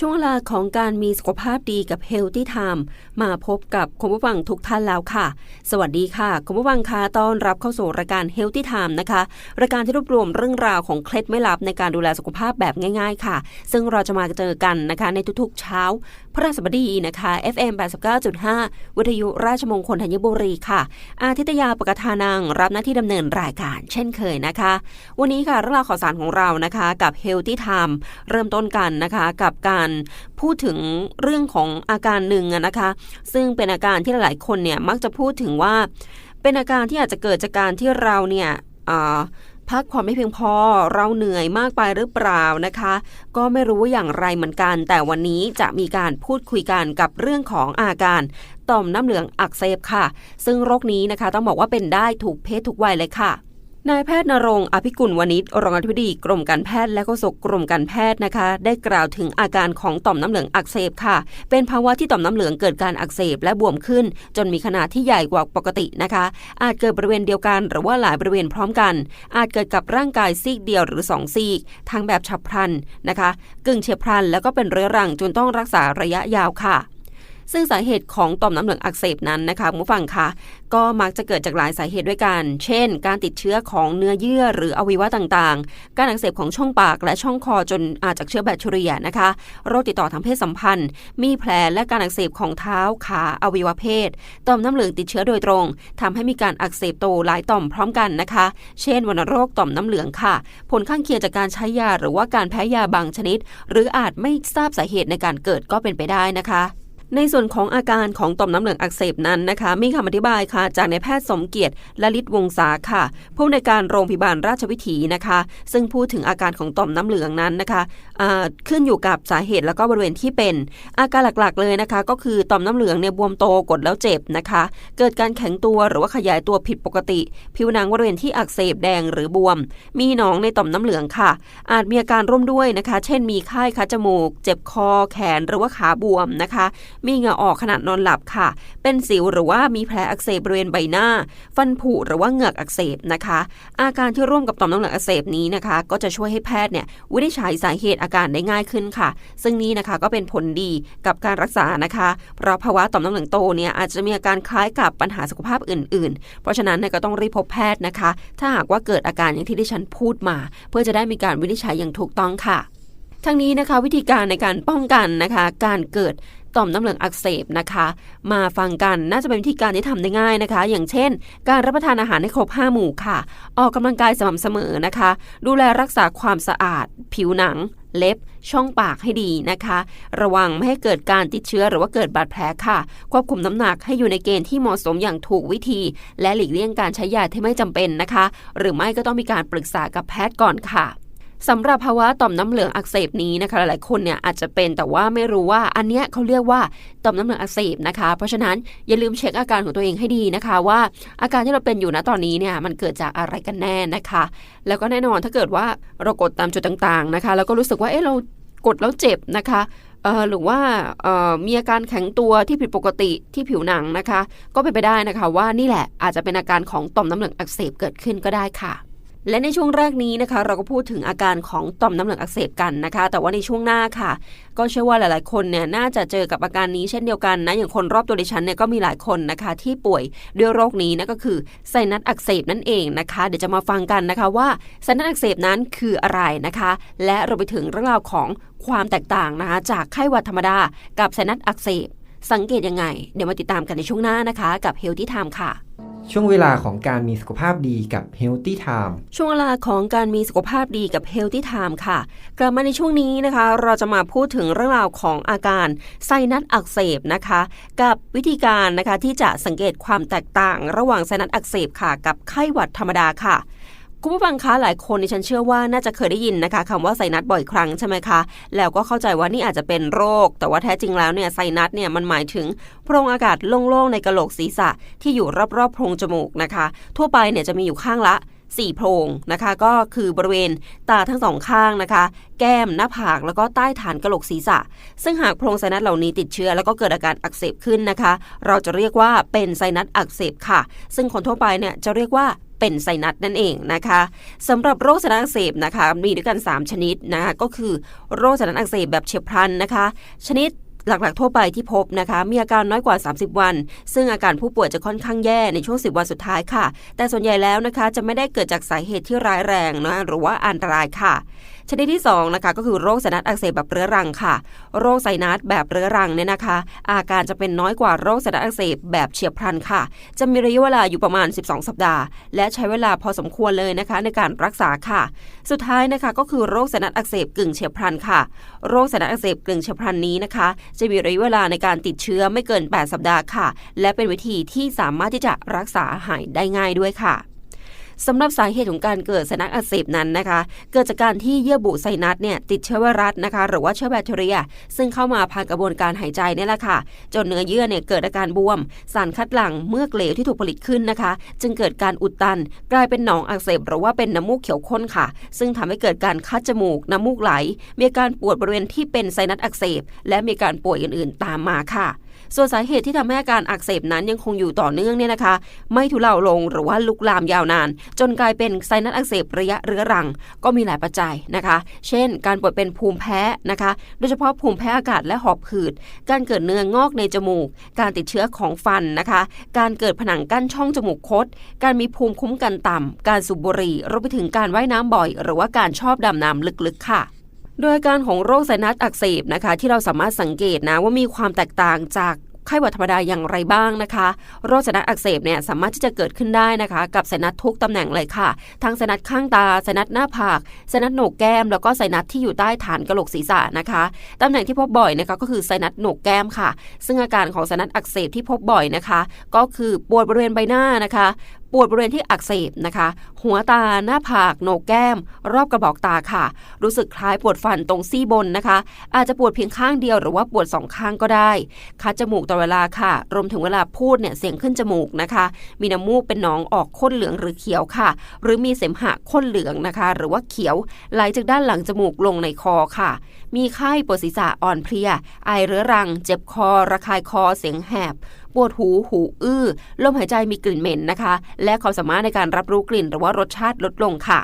ช่วงเวลาของการมีสุขภาพดีกับ Healthy Time มาพบกับคุณผู้ฟังทุกท่านแล้วค่ะ สวัสดีค่ะ คุณผู้ฟังคะต้อนรับเข้าสู่รายการ Healthy Time นะคะรายการที่รวบรวมเรื่องราวของเคล็ดไม่ลับในการดูแลสุขภาพแบบง่าย ๆ ค่ะ ซึ่งเราจะมาเจอกันนะคะในทุกๆเช้า พระราชบดีนะคะ FM 89.5 วิทยุราชมงคลธัญบุรีค่ะ อาทิตยาปกทานังรับหน้าที่ดำเนินรายการเช่นเคยนะคะ วันนี้ค่ะเรื่องราวข่าวสารของเรานะคะ กับ Healthy Time เริ่มต้นกันนะคะ กับการพูดถึงเรื่องของอาการหนึ่งนะคะ ซึ่งเป็นอาการที่หลายๆคนเนี่ยมักจะพูดถึงว่า เป็นอาการที่อาจจะเกิดจากการที่เราเนี่ยพักผ่อนไม่เพียงพอเราเหนื่อยมากไปหรือเปล่านะคะ ก็ไม่รู้อย่างไรเหมือนกัน แต่วันนี้จะมีการพูดคุยกันกับเรื่องของอาการต่อมน้ำเหลืองอักเสบค่ะ ซึ่งโรคนี้นะคะต้องบอกว่าเป็นได้ถูกเพศทุกวัยเลยค่ะ นายแพทย์นรงอภิกุลวณิชรองอธิบดีกรมการแพทย์และโฆษกกรมการแพทย์นะคะ ได้กล่าวถึงอาการของต่อมน้ำเหลืองอักเสบค่ะ เป็นภาวะที่ต่อมน้ำเหลืองเกิดการอักเสบและบวมขึ้น จนมีขนาดที่ใหญ่กว่าปกตินะคะ อาจเกิดบริเวณเดียวกันหรือว่าหลายบริเวณพร้อมกัน อาจเกิดกับร่างกายซีกเดียวหรือ 2 ซีกทางแบบฉับพลันนะคะ กึ่งเฉียบพลันแล้วก็เป็นเรื้อรังจนต้องรักษาระยะยาวค่ะ ซึ่งสาเหตุของต่อมน้ำเหลืองอักเสบนั้นนะคะผู้ฟังคะก็มักจะเกิดจากหลายสาเหตุด้วยกัน เช่น การติดเชื้อของเนื้อเยื่อหรืออวัยวะต่างๆ การอักเสบของช่องปากและช่องคอจนอาจจากเชื้อแบคทีเรียนะคะ โรคติดต่อทางเพศสัมพันธ์ มีแผลและการอักเสบของเท้าขาอวัยวะเพศ ต่อมน้ำเหลืองติดเชื้อโดยตรงทำให้มีการอักเสบโตหลายต่อมพร้อมกันนะคะ เช่นวัณโรคต่อมน้ำเหลืองค่ะ ผลข้างเคียงจากการใช้ยาหรือว่าการแพ้ยาบางชนิด หรืออาจไม่ทราบสาเหตุในการเกิดก็เป็นไปได้นะคะ ในส่วนของอาการของต่อมน้ำเหลืองอักเสบนั้นนะคะ มีคำอธิบายค่ะ จากนายแพทย์สมเกียรติละลิตวงศาค่ะ ผู้ในการโรงพยาบาลราชวิถีนะคะ ซึ่งพูดถึงอาการของต่อมน้ำเหลืองนั้นนะคะขึ้นอยู่กับสาเหตุแล้วก็บริเวณที่เป็น อาการหลักๆเลยนะคะ ก็คือต่อมน้ำเหลืองเนี่ยบวมโตกดแล้วเจ็บนะคะ เกิดการแข็งตัวหรือว่าขยายตัวผิดปกติ ผิวหนังบริเวณที่อักเสบแดงหรือบวม มีหนองในต่อมน้ำเหลืองค่ะ อาจมีอาการร่วมด้วยนะคะ เช่นมีไข้คัดจมูก เจ็บคอแขนหรือว่าขาบวมนะคะมีเหงื่อออกขณะนอนหลับค่ะ เป็นสิวหรือว่ามีแผลอักเสบบริเวณใบหน้า ฟันผุหรือว่าเหงือกอักเสบนะคะ อาการที่ร่วมกับต่อมน้ำเหลืองอักเสบนี้นะคะ ก็จะช่วยให้แพทย์เนี่ยวินิจฉัยสาเหตุอาการได้ง่ายขึ้นค่ะ ซึ่งนี้นะคะก็เป็นผลดีกับการรักษานะคะ เพราะภาวะต่อมน้ำเหลืองโตเนี่ยอาจจะมีอาการคล้ายกับปัญหาสุขภาพอื่น ๆ เพราะฉะนั้นก็ต้องรีบพบแพทย์นะคะ ถ้าหากว่าเกิดอาการอย่างที่ดิฉันพูดมา เพื่อจะได้มีการวินิจฉัยอย่างถูกต้องค่ะทั้งนี้นะคะวิธีการในการป้องกันนะคะการเกิด ต่อมน้ำเหลืองอักเสบนะคะ มาฟังกันน่าจะเป็นวิธีการที่ทำได้ง่ายนะคะ อย่างเช่น การรับประทานอาหารให้ครบ 5 หมู่ค่ะ ออกกำลังกายสม่ำเสมอนะคะ ดูแลรักษาความสะอาด ผิวหนัง เล็บ ช่องปากให้ดีนะคะ ระวังไม่ให้เกิดการติดเชื้อหรือว่าเกิดบาดแผลค่ะ ควบคุมน้ำหนักให้อยู่ในเกณฑ์ที่เหมาะสมอย่างถูกวิธี และหลีกเลี่ยงการใช้ยาที่ไม่จำเป็นนะคะ หรือไม่ก็ต้องมีการปรึกษากับแพทย์ก่อนค่ะ สำหรับภาวะต่อมน้ำเหลืองอักเสบนี้นะคะหลายๆคนเนี่ยอาจจะเป็นแต่ว่าไม่รู้ว่าอันเนี้ยเขาเรียกว่าต่อมน้ำเหลืองอักเสบนะคะ เพราะฉะนั้นอย่าลืมเช็คอาการของตัวเองให้ดีนะคะ ว่าอาการที่เราเป็นอยู่ณตอนนี้เนี่ยมันเกิดจากอะไรกันแน่นะคะ แล้วก็แน่นอนถ้าเกิดว่าเรากดตามจุดต่างๆนะคะ แล้วก็รู้สึกว่าเอ๊ะเรากดแล้วเจ็บนะคะหรือว่ามีอาการแข็งตัวที่ผิดปกติที่ผิวหนังนะคะ ก็เป็นไปได้นะคะว่านี่แหละอาจจะเป็นอาการของต่อมน้ำเหลืองอักเสบเกิดขึ้นก็ได้ค่ะ และในช่วงแรกนี้นะคะ เราก็พูดถึงอาการของต่อมน้ำเหลืองอักเสบกันนะคะ แต่ว่าในช่วงหน้าค่ะ ก็เชื่อว่าหลาย ๆ คนเนี่ยน่าจะเจอกับอาการนี้เช่นเดียวกันนะอย่างคนรอบตัวดิฉันเนี่ยก็มีหลายคนนะคะ ที่ป่วยด้วยโรคนี้นั่นก็คือไซนัสอักเสบนั่นเองนะคะ เดี๋ยวจะมาฟังกันนะคะว่าไซนัสอักเสบนั้นคืออะไรนะคะ และเราไปถึงเรื่องราวของความแตกต่างนะคะ จากไข้หวัดธรรมดา กับไซนัสอักเสบสังเกตยังไง เดี๋ยวมาติดตามกันในช่วงหน้านะคะ กับ Healthy Time ค่ะ ช่วงเวลาของการมีสุขภาพดีกับ Healthy Time ช่วงเวลาของการมีสุขภาพดีกับ Healthy Time ค่ะ กลับมาในช่วงนี้นะคะ เราจะมาพูดถึงเรื่องราวของอาการไซนัสอักเสบนะคะ กับวิธีการนะคะที่จะสังเกตความแตกต่าง ระหว่างไซนัสอักเสบค่ะ กับไข้หวัดธรรมดาค่ะ คุณผู้ฟังคะหลายคนดิฉันเชื่อว่าน่าจะเคยได้ยินนะคะคำว่าไซนัสบ่อยครั้งใช่ไหมคะ แล้วก็เข้าใจว่านี่อาจจะเป็นโรค แต่ว่าแท้จริงแล้วเนี่ยไซนัสเนี่ยมันหมายถึงโพรงอากาศโล่งๆในกระโหลกศีรษะที่อยู่รอบๆโพรงจมูกนะคะ ทั่วไปเนี่ยจะมีอยู่ข้างละ4โพรงนะคะก็คือบริเวณตาทั้งสองข้างนะคะ แก้มหน้าผากแล้วก็ใต้ฐานกระโหลกศีรษะ ซึ่งหากโพรงไซนัสเหล่านี้ติดเชื้อ แล้วก็เกิดอาการอักเสบขึ้นนะคะ เราจะเรียกว่าเป็นไซนัสอักเสบค่ะ ซึ่งคนทั่วไปเนี่ยจะเรียกว่า เป็นไซนัสนั่นเองนะคะสำหรับโรคไซนัสอักเสบนะคะ มีด้วยกัน 3 ชนิดนะคะก็คือโรคไซนัสอักเสบแบบเฉียบพลันนะคะ ชนิดหลักๆ ทั่วไปที่พบนะคะ มีอาการน้อยกว่า 30 วัน ซึ่งอาการผู้ป่วยจะค่อนข้างแย่ในช่วง 10 วันสุดท้ายค่ะ แต่ส่วนใหญ่แล้วนะคะจะไม่ได้เกิดจากสาเหตุที่ร้ายแรงนะหรือว่าอันตรายค่ะ ชนิดที่2นะคะก็คือโรคไซนัสอักเสบแบบเรื้อรังค่ะ โรคไซนัสแบบเรื้อรังเนี่ยนะคะ อาการจะเป็นน้อยกว่าโรคไซนัสอักเสบแบบเฉียบพลันค่ะ จะมีระยะเวลาอยู่ประมาณ 12 สัปดาห์ และใช้เวลาพอสมควรเลยนะคะ ในการรักษาค่ะ สุดท้ายนะคะก็คือโรคไซนัสอักเสบกึ่งเฉียบพลันค่ะ โรคไซนัสอักเสบกึ่งเฉียบพลันนี้นะคะ จะมีระยะเวลาในการติดเชื้อไม่เกิน 8 สัปดาห์ค่ะ และเป็นวิธีที่สามารถที่จะรักษาหายได้ง่ายด้วยค่ะ สำหรับสาเหตุของการเกิดไซนัสอักเสบนั้นนะคะ เกิดจากการที่เยื่อบุไซนัสเนี่ยติดเชื้อไวรัสนะคะ หรือว่าเชื้อแบคทีเรีย ซึ่งเข้ามาผ่านกระบวนการหายใจนี่แหละค่ะ จนเนื้อเยื่อเนี่ยเกิดอาการบวม สารคัดหลั่งเมือกเหลวที่ถูกผลิตขึ้นนะคะ จึงเกิดการอุดตัน กลายเป็นหนองอักเสบหรือว่าเป็นน้ำมูกเขียวข้นค่ะ ซึ่งทำให้เกิดการคัดจมูกน้ำมูกไหล มีการปวดบริเวณที่เป็นไซนัสอักเสบ และมีการป่วยอื่นๆ ตามมาค่ะ ส่วนสาเหตุที่ทำให้อาการอักเสบนั้นยังคงอยู่ต่อเนื่องเนี่ยนะคะ ไม่ทุเลาลงหรือว่าลุกลามยาวนาน จนกลายเป็นไซนัสอักเสบระยะเรื้อรัง ก็มีหลายปัจจัยนะคะ เช่น การป่วยเป็นภูมิแพ้นะคะ โดยเฉพาะภูมิแพ้อากาศและหอบหืด การเกิดเนื้องอกในจมูก การติดเชื้อของฟันนะคะ การเกิดผนังกั้นช่องจมูกคด การมีภูมิคุ้มกันต่ำการสูบบุหรี่รวมไปถึงการว่ายน้ำบ่อย หรือว่าการชอบดำน้ำลึกๆค่ะ โดยการของโรคไซนัสอักเสบนะคะ ที่เราสามารถสังเกตนะว่ามีความแตกต่างจากไข้หวัดธรรมดาอย่างไรบ้างนะคะ โรคไซนัสอักเสบเนี่ยสามารถที่จะเกิดขึ้นได้นะคะ กับไซนัสทุกตำแหน่งเลยค่ะ ทั้งไซนัสข้างตาไซนัสหน้าผากไซนัสโหนกแก้ม แล้วก็ไซนัสที่อยู่ใต้ฐานกระโหลกศีรษะนะคะตำแหน่งที่พบบ่อยนะคะก็คือไซนัสโหนกแก้มค่ะ ซึ่งอาการของไซนัสอักเสบที่พบบ่อยนะคะ ก็คือปวดบริเวณใบหน้านะคะ ปวดบริเวณที่อักเสบนะคะ หัวตาหน้าผากโหนกแก้ม รอบกระบอกตาค่ะ รู้สึกคล้ายปวดฟันตรงซี่บนนะคะ อาจจะปวดเพียงข้างเดียวหรือว่าปวดสองข้างก็ได้คัดจมูกตลอดเวลาค่ะ รวมถึงเวลาพูดเนี่ยเสียงขึ้นจมูกนะคะ มีน้ำมูกเป็นหนองออกข้นเหลืองหรือเขียวค่ะ หรือมีเสมหะข้นเหลืองนะคะ หรือว่าเขียวไหลจากด้านหลังจมูกลงในคอค่ะ มีไข้ปวดศีรษะอ่อนเพลียไอเรื้อรัง เจ็บคอระคายคอเสียงแหบ วดหูหูอื้อลมหายใจมีกลิ่นเหม็นนะคะ และความสามารถในการรับรู้กลิ่นหรือว่ารสชาติลดลงค่ะ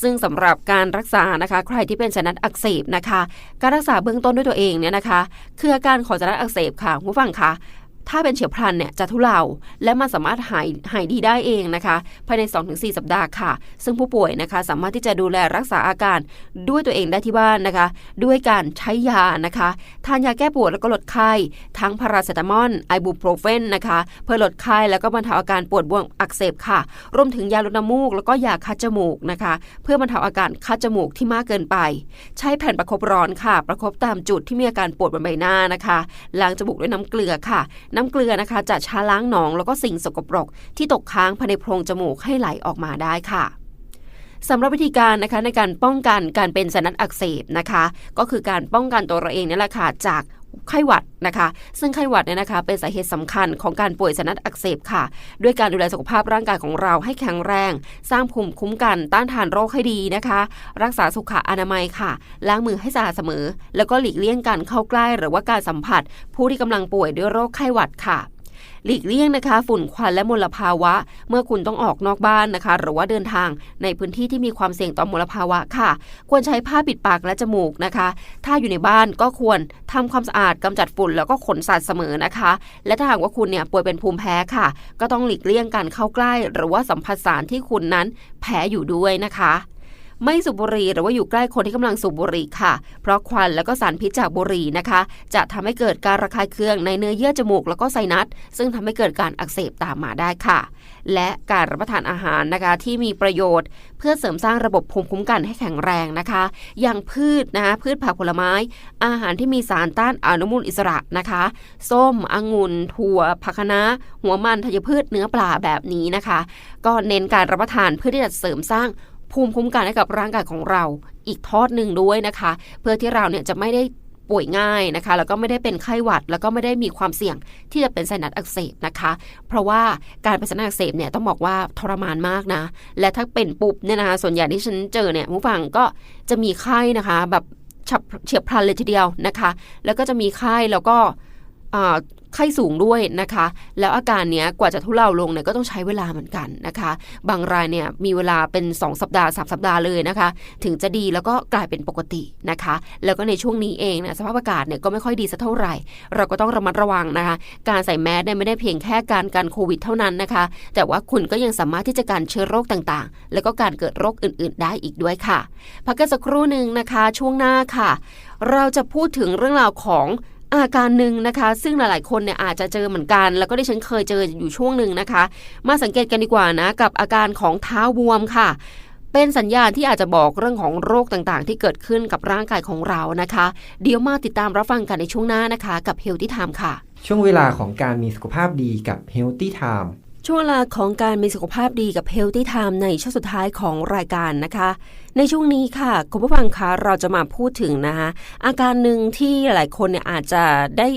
ซึ่งสำหรับการรักษานะคะ ใครที่เป็นชนัดอักเสบนะคะ การรักษาเบื้องต้นด้วยตัวเองเนี่ยนะคะ คืออาการของสนัดอักเสบค่ะผู้ฟังคะ ถ้าเป็นเฉียบพลันเนี่ยจะทุเลาและมันสามารถหายหายดีได้เองนะคะ ภายใน 2-4 สัปดาห์ค่ะ ซึ่งผู้ป่วยนะคะสามารถที่จะดูแลรักษาอาการด้วยตัวเองได้ที่บ้านนะคะ ด้วยการใช้ยานะคะทานยาแก้ปวดแล้วก็ลดไข้ ทั้งพาราเซตามอลไอบูโปรเฟนนะคะ เพื่อลดไข้แล้วก็บรรเทาอาการปวดบวมอักเสบค่ะ รวมถึงยาลดน้ำมูก แล้วก็ยาคัดจมูกนะคะ เพื่อบรรเทาอาการคัดจมูกที่มากเกินไป ใช้แผ่นประคบร้อนค่ะ ประคบตามจุดที่มีอาการปวดบนใบหน้านะคะล้างจมูกด้วยน้ำเกลือค่ะน้ำเกลือนะคะ จะช้าล้างหนองแล้วก็สิ่งสกปรก ที่ตกค้างภายในโพรงจมูกให้ไหลออกมาได้ค่ะสำหรับวิธีการนะคะในการป้องกันการเป็นสนัดอักเสบนะคะ ก็คือการป้องกันตัวเราเองนี่แหละค่ะจาก ไข้หวัดนะคะ ซึ่งไข้หวัดเนี่ยนะคะเป็นสาเหตุสำคัญของการป่วยสนัดอักเสบค่ะ ด้วยการดูแลสุขภาพร่างกายของเราให้แข็งแรง สร้างภูมิคุ้มกันต้านทานโรคให้ดีนะคะ รักษาสุขอนามัยค่ะ ล้างมือให้สะอาดเสมอ แล้วก็หลีกเลี่ยงการเข้าใกล้ หรือว่าการสัมผัส ผู้ที่กำลังป่วยด้วยโรคไข้หวัดค่ะ หลีกเลี่ยงนะคะ ฝุ่นควันและมลภาวะ เมื่อคุณต้องออกนอกบ้านนะคะ หรือว่าเดินทางในพื้นที่ที่มีความเสี่ยงต่อมลภาวะค่ะ ควรใช้ผ้าปิดปากและจมูกนะคะ ถ้าอยู่ในบ้านก็ควรทำความสะอาดกำจัดฝุ่นแล้วก็ขนสัตว์เสมอนะคะ และถ้าหากว่าคุณเนี่ยป่วยเป็นภูมิแพ้ค่ะ ก็ต้องหลีกเลี่ยงการเข้าใกล้ หรือว่าสัมผัสสารที่คุณนั้นแพ้อยู่ด้วยนะคะ ไม่สูบบุหรี่หรือว่าอยู่ใกล้คนที่กำลังสูบบุหรี่ค่ะ เพราะควันแล้วก็สารพิษจากบุหรี่นะคะ จะทำให้เกิดการระคายเคืองในเนื้อเยื่อจมูกแล้วก็ไซนัสซึ่งทำให้เกิดการอักเสบตามมาได้ค่ะ และการรับประทานอาหารนะคะที่มีประโยชน์ เพื่อเสริมสร้างระบบภูมิคุ้มกันให้แข็งแรงนะคะ อย่างพืชนะคะพืชผักผลไม้ อาหารที่มีสารต้านอนุมูลอิสระนะคะ ส้มองุ่นถั่วผักคะน้าหัวมันธัญพืชเนื้อปลาแบบนี้นะคะ ก็เน้นการรับประทานเพื่อที่จะเสริมสร้าง ภูมิคุ้มกันให้กับร่างกายของเราอีกทอดหนึ่งด้วยนะคะ เพื่อที่เราเนี่ยจะไม่ได้ป่วยง่ายนะคะ แล้วก็ไม่ได้เป็นไข้หวัด แล้วก็ไม่ได้มีความเสี่ยงที่จะเป็นไซนัสอักเสบนะคะ เพราะว่าการเป็นไซนัสอักเสบเนี่ยต้องบอกว่าทรมานมากนะ และถ้าเป็นปุ๊บเนี่ยนะคะส่วนใหญ่ที่ฉันเจอเนี่ยผู้ฟังก็จะมีไข้นะคะ แบบเฉียบพลันเลยทีเดียวนะคะ แล้วก็จะมีไข้แล้วก็ ไข้สูงด้วยนะคะ แล้วอาการเนี้ยกว่าจะทุเลาลงเนี่ยก็ต้องใช้เวลาเหมือนกันนะคะ บางรายเนี่ยมีเวลาเป็น 2 สัปดาห์ 3 สัปดาห์เลยนะคะ ถึงจะดีแล้วก็กลายเป็นปกตินะคะ แล้วก็ในช่วงนี้เองเนะสภาพอากาศเนี่ยก็ไม่ค่อยดีสักเท่าไหร่ เราก็ต้องระมัดระวังนะคะ การใส่แมสเนี่ยไม่ได้เพียงแค่การกันโควิดเท่านั้นนะคะ แต่ว่าคุณก็ยังสามารถที่จะการเชื้อโรคต่างๆ แล้วก็การเกิดโรคอื่น ๆ ได้อีกด้วยค่ะ พักกันสักครู่หนึ่งนะคะ ช่วงหน้าค่ะ เราจะพูดถึงเรื่องราวของ อาการหนึ่งนะคะ ซึ่งหลายๆ คนเนี่ยอาจจะเจอเหมือนกัน แล้วก็ที่ฉันเคยเจออยู่ช่วงหนึ่งนะคะ มาสังเกตกันดีกว่านะ กับอาการของเท้าบวมค่ะ เป็นสัญญาณที่อาจจะบอกเรื่องของโรคต่างๆ ที่เกิดขึ้นกับร่างกายของเรานะคะ เดี๋ยวมาติดตามรับฟังกันในช่วงหน้านะคะ กับ Healthy Time ค่ะ ช่วงเวลาของการมีสุขภาพดีกับ Healthy Time ช่วงเวลาของการมีสุขภาพดีกับ Healthy Time ในช่วงสุดท้ายของรายการนะคะ ในช่วงนี้ค่ะคุณผู้ฟังคะเราจะมาพูดถึงนะคะอาการหนึ่งที่หลายคนเนี่ยอาจจะได้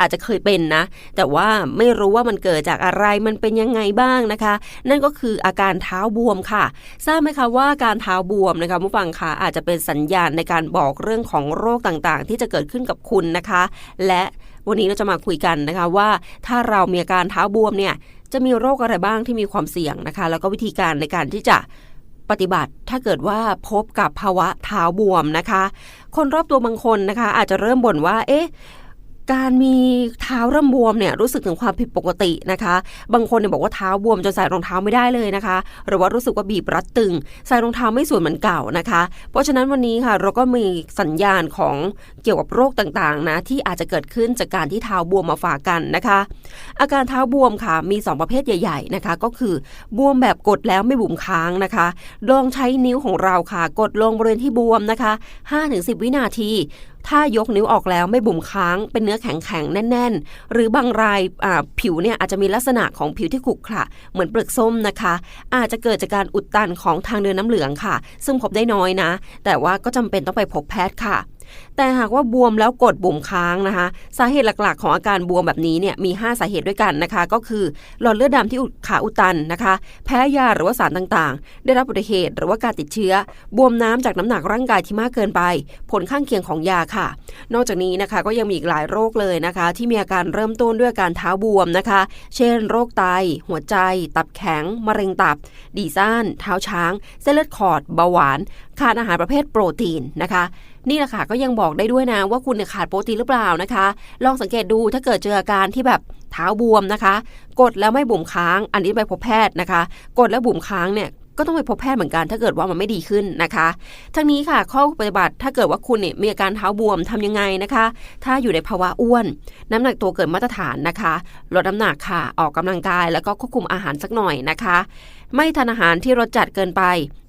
อาจจะเคยเป็นนะ แต่ว่าไม่รู้ว่ามันเกิดจากอะไรมันเป็นยังไงบ้างนะคะ นั่นก็คืออาการเท้าบวมค่ะ ทราบไหมคะว่าการเท้าบวมนะคะผู้ฟังคะอาจจะเป็นสัญญาณในการบอกเรื่องของโรคต่างๆ ที่จะเกิดขึ้นกับคุณนะคะ และวันนี้เราจะมาคุยกันนะคะว่า ถ้าเรามีอาการเท้าบวมเนี่ย จะมีโรคอะไรบ้างที่มีความเสี่ยงนะคะ แล้วก็วิธีการในการที่จะปฏิบัติถ้าเกิดว่าพบกับภาวะเท้าบวมนะคะ คนรอบตัวบางคนนะคะ อาจจะเริ่มบ่นว่า เอ๊ะ การมีเท้าเริ่มบวมเนี่ยรู้สึกถึงความผิดปกตินะคะ บางคนเนี่ยบอกว่าเท้าบวมจนใส่รองเท้าไม่ได้เลยนะคะ หรือว่ารู้สึกว่าบีบรัดตึง ใส่รองเท้าไม่สวยเหมือนเก่านะคะ เพราะฉะนั้นวันนี้ค่ะเราก็มีสัญญาณของเกี่ยวกับโรคต่างๆนะที่อาจจะเกิดขึ้นจากการที่เท้าบวมมาฝากกันนะคะ อาการเท้าบวมค่ะมี 2 ประเภทใหญ่ ๆนะคะ ก็คือบวมแบบกดแล้วไม่บุ๋มค้างนะคะลองใช้นิ้วของเราค่ะ กดลงบริเวณที่บวมนะคะ 5-10 วินาทีถ้ายกนิ้วออกแล้วไม่บุ๋มค้าง เป็นเนื้อแข็งๆ แน่น ๆ หรือบางรายผิวเนี่ยอาจจะมีลักษณะของผิวที่ขรุขระเหมือนเปลือกส้มนะคะ อาจจะเกิดจากการอุดตันของทางเดินน้ำเหลืองค่ะ ซึ่งพบได้น้อยนะ แต่ว่าก็จำเป็นต้องไปพบแพทย์ค่ะ แต่หากว่าบวมแล้วกดบุ่มค้างนะคะ สาเหตุหลักๆ ของอาการบวมแบบนี้เนี่ยมี 5 สาเหตุด้วยกันนะคะ ก็คือหลอดเลือดดำที่อุดขาอุดตันนะคะ แพ้ยาหรือว่าสารต่างๆ ได้รับอุบัติเหตุหรือว่าการติดเชื้อ บวมน้ำจากน้ำหนักร่างกายที่มากเกินไป ผลข้างเคียงของยาค่ะ นอกจากนี้นะคะก็ยังมีอีกหลายโรคเลยนะคะ ที่มีอาการเริ่มต้นด้วยการเท้าบวมนะคะ เช่น โรคไต หัวใจ ตับแข็ง มะเร็งตับ ดีซ่าน เท้าช้าง เส้นเลือดขอด เบาหวาน ขาดอาหารประเภทโปรตีนนะคะ นี่แหละค่ะก็ยังบอกได้ด้วยนะว่าคุณขาดโปรตีนหรือเปล่านะคะ ลองสังเกตดูถ้าเกิดเจออาการที่แบบเท้าบวมนะคะ กดแล้วไม่บุ๋มค้าง อันนี้ไปพบแพทย์นะคะ กดแล้วบุ๋มค้างเนี่ยก็ต้องไปพบแพทย์เหมือนกันถ้าเกิดว่ามันไม่ดีขึ้นนะคะ ทั้งนี้ค่ะข้อปฏิบัติถ้าเกิดว่าคุณเนี่ยมีอาการเท้าบวมทำยังไงนะคะ ถ้าอยู่ในภาวะอ้วน น้ำหนักตัวเกินมาตรฐานนะคะ ลดน้ำหนักค่ะ ออกกำลังกายแล้วก็ควบคุมอาหารสักหน่อยนะคะ ไม่ทานอาหารที่รสจัดเกินไป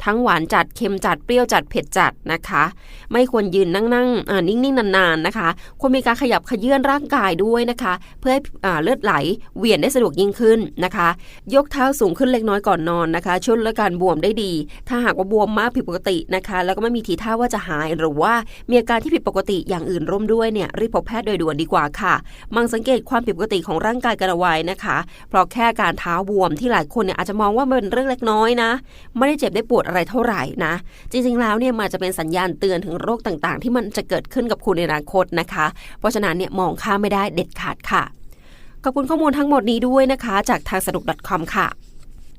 ทั้งหวานจัดเค็มจัดเปรี้ยวจัดเผ็ดจัดนะคะ ไม่ควรยืนนั่งๆอ่านิ่งๆนานๆนะคะ ควรมีการขยับขยื่นร่างกายด้วยนะคะ เพื่อให้เลือดไหลเวียนได้สะดวกยิ่งขึ้นนะคะ ยกเท้าสูงขึ้นเล็กน้อยก่อนนอนนะคะช่วยลดการบวมได้ดี ถ้าหากว่าบวมมากผิดปกตินะคะ แล้วก็ไม่มีทีท่าว่าจะหายหรือว่ามีอาการที่ผิดปกติอย่างอื่นร่วมด้วยเนี่ยรีบพบแพทย์โดยด่วนดีกว่าค่ะ มังสังเกตความผิดปกติของร่างกายกันเอาไว้นะคะ เพราะแค่การเท้าบวมที่หลายคนเนี่ยอาจจะมองว่ามันเป็นเรื่องเล็กน้อยนะ ไม่ได้เจ็บได้ปวดอะไรเท่าไหร่นะ จริงๆแล้วเนี่ยมันจะเป็นสัญญาณเตือนถึงโรคต่างๆ ที่มันจะเกิดขึ้นกับคุณในอนาคตนะคะ เพราะฉะนั้นเนี่ยมองข้ามไม่ได้เด็ดขาดค่ะขอบคุณข้อมูลทั้งหมดนี้ด้วยนะคะ จากทางสนุก .com ค่ะ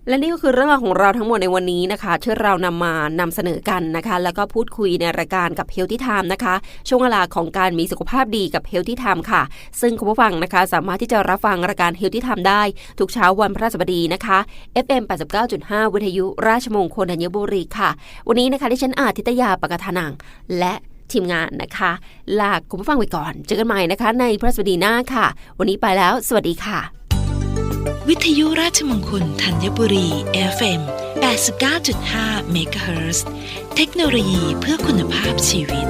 และนี่ก็คือเรื่องราวของเราทั้งหมดในวันนี้นะคะที่เรานำมานำเสนอกันนะคะ แล้วก็พูดคุยในรายการกับ Healthy Time นะคะ ช่วงเวลาของการมีสุขภาพดีกับ Healthy Time ค่ะ ซึ่งคุณผู้ฟังนะคะ สามารถที่จะรับฟังรายการ Healthy Time ได้ทุกเช้าวันพฤหัสบดีนะคะ FM 89.5 วิทยุราชมงคลธัญบุรีค่ะ วันนี้นะคะที่ฉันอาทิตยาปกทานังและทีมงานนะคะ ลาคุณผู้ฟังไปก่อน เจอกันใหม่นะคะ ในพฤหัสบดีหน้าค่ะ วันนี้ไปแล้ว สวัสดีค่ะ วิทยุราชมงคลธัญบุรี FM 89.5เมกะเฮิรตซ์เทคโนโลยีเพื่อคุณภาพชีวิต